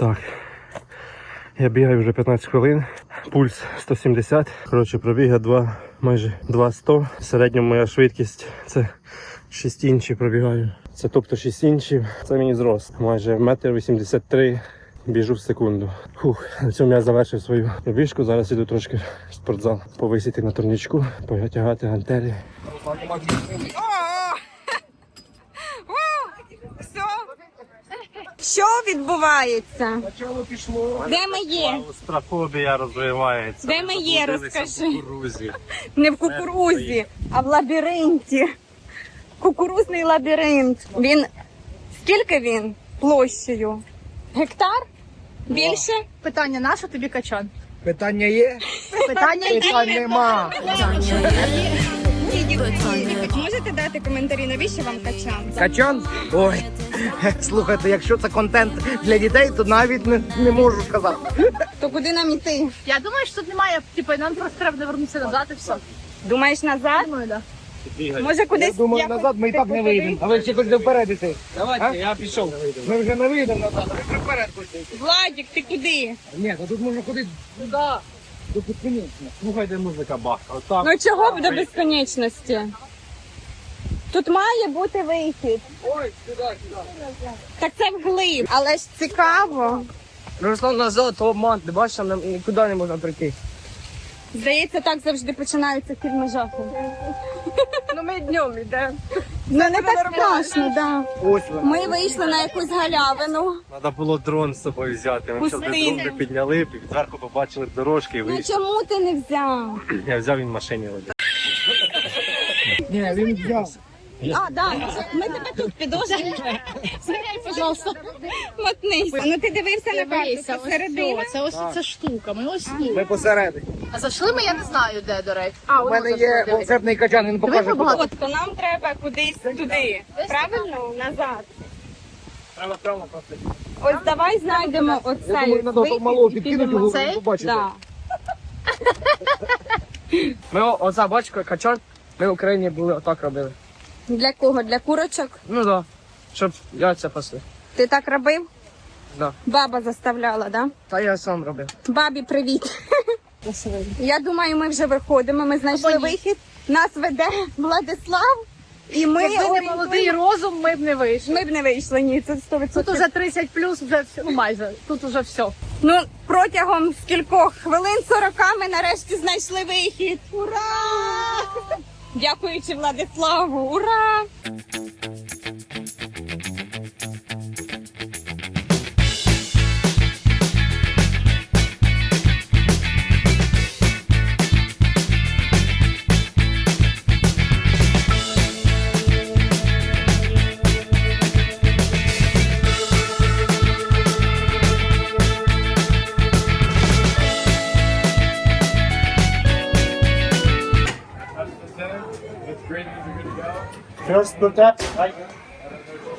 Так. Я бігаю вже 15 хвилин, пульс 170. Коротше, пробіг я 2, майже 200. В середньому моя швидкість це 6 інчів пробігаю. Це тобто 6 інчів. Це мій зрост. Майже 1,83 м біжу в секунду. Фух, на цьому я завершив свою пробіжку. Зараз іду трошки в спортзал повисіти на турнічку, потягати гантелі. Все. Що відбувається? Де ми є? Страхобія розвивається. Де ми є, розкажи. Кукурузі. Не в кукурузі, а в лабіринті. Кукурузний лабіринт. Він скільки він площею? Гектар? Більше? Питання на що тобі качан? Питання є? Питання Питань нема. Можете дати коментарі, навіщо вам качан? Качан? Ой. Слухайте, якщо це контент для дітей, то навіть не, не можу сказати. То куди нам іти? Я думаю, що тут немає, типу, нам просто треба повернутися назад і все. Думаєш назад? Думаю, да. Може кудись Я думаю, якось назад ми і так не туди? вийдемо. А ви ще хочете вперед іти? Давайте, я пішов. Ми вже не вийдемо назад, а ви вже вперед хочете йти. Владик, ти куди? Ні, то тут можна ходити туди, до безконечно. Слухайте музика бахка. Отак. Ну чого б до безконечності? Тут має бути вихід. Ой, сюди, сюди. Так це вглиб, але ж цікаво. Руслан назад, то обман, ти бачиш, там нікуди не можна прийти. Здається, так завжди починаються фільми жаху. Ну ми днем йдемо. Ну не так страшно, да. Ми вийшли на якусь галявину. Треба було дрон з собою взяти. Ми зараз дрон би підняли, зверху побачили дорожки і Ну чому ти не взяв? Я взяв він в машині. Ні, він взяв. А, да, ми тебе тут підожимо. Зганяй, пожалуйста. Мотнись. Ну ти дивився на карту, це середина. Це ось ця штука. Ми ось тут. Ми посередині. А зайшли ми, я не знаю, де, до речі. А, У мене є волшебний качан, він покаже. куди. От, то нам треба кудись туди. Правильно? Назад. Треба прямо просто. Ось давай знайдемо Я оцей. думаю, треба вихід і підкинути підемо його, цей. побачите. Да. Ми о- оця бачка качан, ми в Україні були отак робили. Для кого? Для курочок? Ну да. Щоб яйця пасли. Ти так робив? Да. Баба заставляла, да? Та я сам робив. Бабі, привіт. Я думаю, ми вже виходимо. Ми знайшли вихід. Нас веде Владислав, і ми Якби не орієнтуємо- молодий розум, ми б не вийшли. Ми б не вийшли, ні, це 100%. Тут уже 30 плюс, вже все, ну майже. Тут уже все. Ну, протягом скількох хвилин 40 ми нарешті знайшли вихід. Ура! Дякуючи Владиславу, ура! First two taps, right?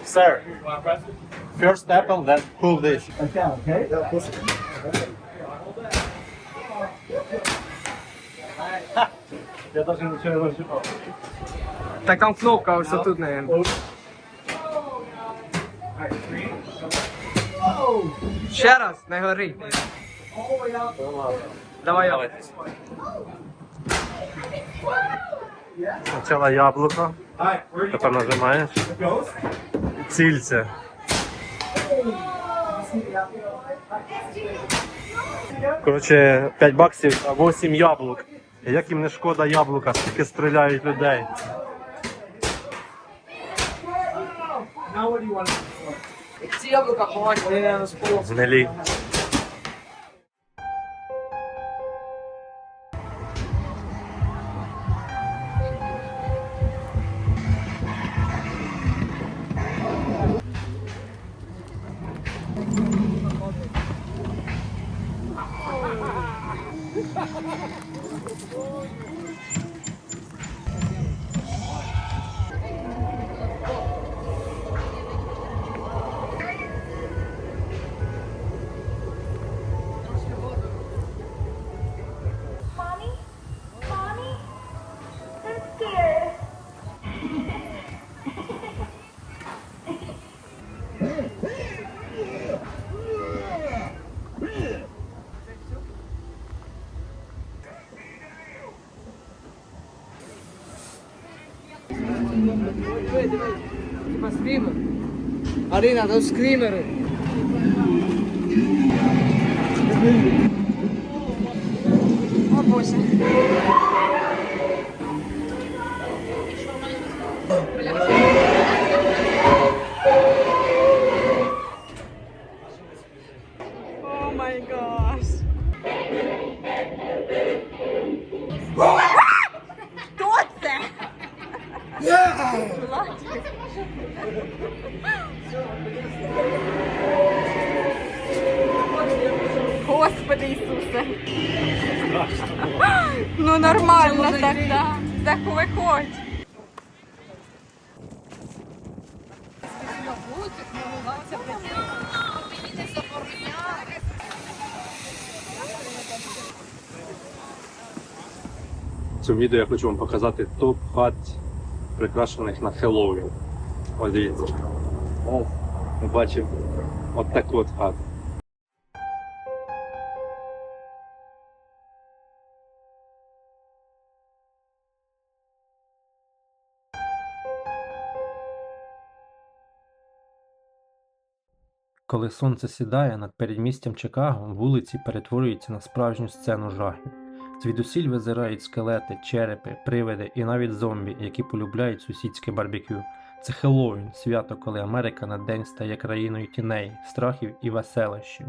Sir. First tap and then pull this. Okay, okay. Я даже ничего не нажимал. Так там кнопка ось тут, наверное. Ще раз, не гори. Давай я. Спочатку яблуко, тепер нажимаєш. Цільце. Коротше, 5 баксів, а 8 яблук. Як їм не шкода яблука, скільки стріляють людей. Ці яблука ховати, вони не розположені. ma screamer. Arina, non screamere. О боже. В цьому відео я хочу вам показати топ хат, прикрашених на Хеллоуін. Ось дивіться. Ми бачимо от таку от хату. Коли сонце сідає над передмістям Чикаго, вулиці перетворюються на справжню сцену жахів. Звідусіль визирають скелети, черепи, привиди і навіть зомбі, які полюбляють сусідське барбекю. Це Хеллоуін, свято, коли Америка на день стає країною тіней, страхів і веселощів.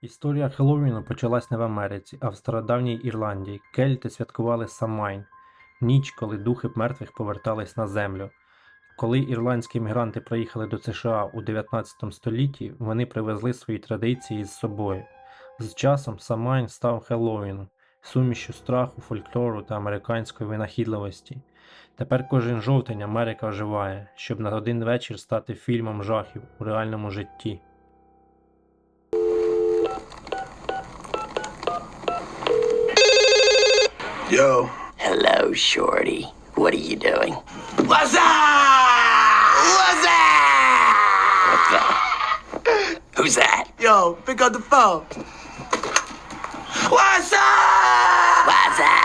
Історія Хеллоуіну почалась не в Америці, а в стародавній Ірландії. Кельти святкували Самайн, ніч, коли духи мертвих повертались на землю. Коли ірландські мігранти приїхали до США у 19 столітті, вони привезли свої традиції з собою. З часом Самайн став Хеллоуіном, сумішю страху, фольклору та американської винахідливості. Тепер кожен жовтень Америка оживає, щоб на один вечір стати фільмом жахів у реальному житті. Yo. Hello, Shorty. What are you doing? What's up? What's up? What the? Who's that? Yo, pick up the phone. What's up? What's up?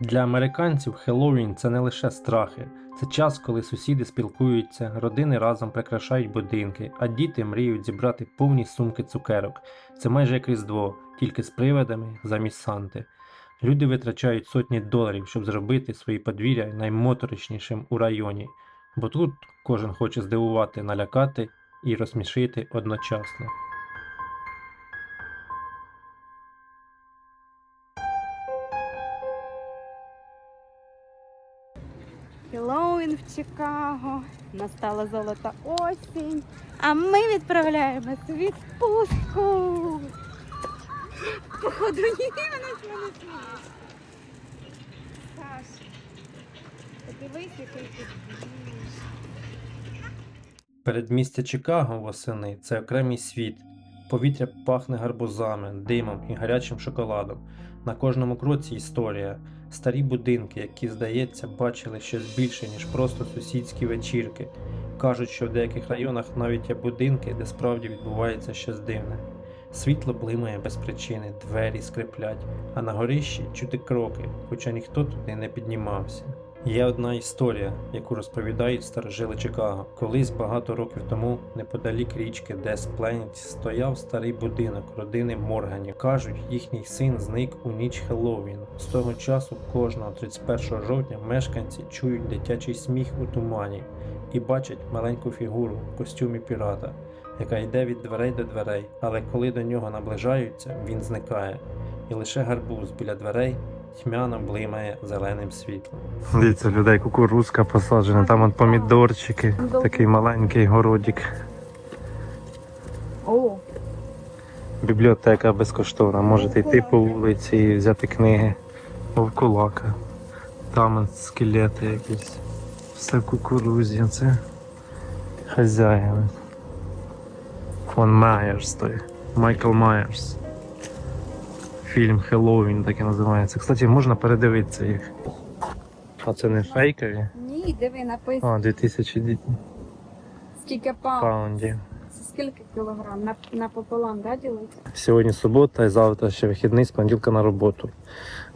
Для американців Хеллоуін це не лише страхи, це час, коли сусіди спілкуються, родини разом прикрашають будинки, а діти мріють зібрати повні сумки цукерок. Це майже як Різдво, тільки з привидами замість Санти. Люди витрачають сотні доларів, щоб зробити свої подвір'я наймоторичнішим у районі, бо тут кожен хоче здивувати, налякати і розсмішити одночасно. Чикаго. Настала золота осінь. А ми відправляємось у відпустку. Походу, ні, мене ж мене сміють. Саш, подивись, який тут. Передмістя Чикаго восени це окремий світ. Повітря пахне гарбузами, димом і гарячим шоколадом. На кожному кроці історія. Старі будинки, які, здається, бачили щось більше, ніж просто сусідські вечірки. Кажуть, що в деяких районах навіть є будинки, де справді відбувається щось дивне. Світло блимає без причини, двері скриплять, а на горищі чути кроки, хоча ніхто туди не піднімався. Є одна історія, яку розповідають старожили Чикаго. Колись багато років тому, неподалік річки Дес Пленіт, стояв старий будинок родини Морганів. Кажуть, їхній син зник у ніч Хеллоуіну. З того часу кожного 31 жовтня мешканці чують дитячий сміх у тумані і бачать маленьку фігуру в костюмі пірата, яка йде від дверей до дверей, але коли до нього наближаються, він зникає, і лише гарбуз біля дверей тьмяно блимає зеленим світлом. Дивіться, людей кукурузка посаджена, там от помідорчики, такий маленький городик. О, Бібліотека безкоштовна, можете йти по вулиці і взяти книги. Вовкулака. Там от скелети якісь. Все в кукурузі. Це хазяїн. Фон Майерс той. Майкл Майерс. Фільм Хеллоуін так і називається. Кстати, можна передивитися їх. А це не фейкові? ні, диви, написано. А, 2000 Скільки паунд. паундів. Скільки скільки кілограм? На, напополам, да, ділити? Сьогодні субота і завтра ще вихідний з понеділка на роботу.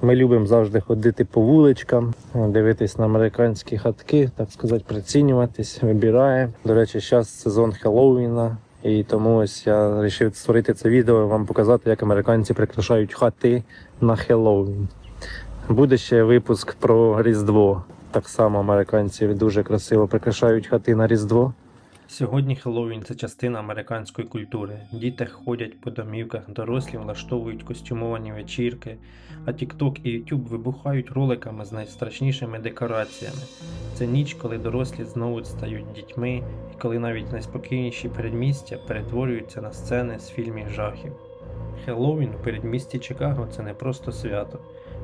Ми любимо завжди ходити по вуличкам, дивитись на американські хатки, так сказати, прицінюватись, вибираємо. До речі, зараз сезон Хеллоуіна, і тому ось я вирішив створити це відео вам показати, як американці прикрашають хати на Хеллоуін. Буде ще випуск про Різдво. Так само американці дуже красиво прикрашають хати на Різдво. Сьогодні Хеллоуін це частина американської культури. Діти ходять по домівках, дорослі влаштовують костюмовані вечірки, а TikTok і YouTube вибухають роликами з найстрашнішими декораціями. Це ніч, коли дорослі знову стають дітьми, і коли навіть найспокійніші передмістя перетворюються на сцени з фільмів жахів. Хеллоуін у передмісті Чикаго це не просто свято,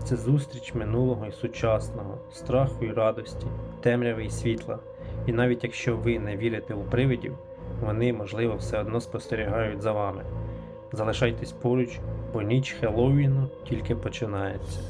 це зустріч минулого і сучасного, страху і радості, темряви і світла. І навіть якщо ви не вірите у привидів, вони, можливо, все одно спостерігають за вами. Залишайтесь поруч, бо ніч Хеллоуіну тільки починається.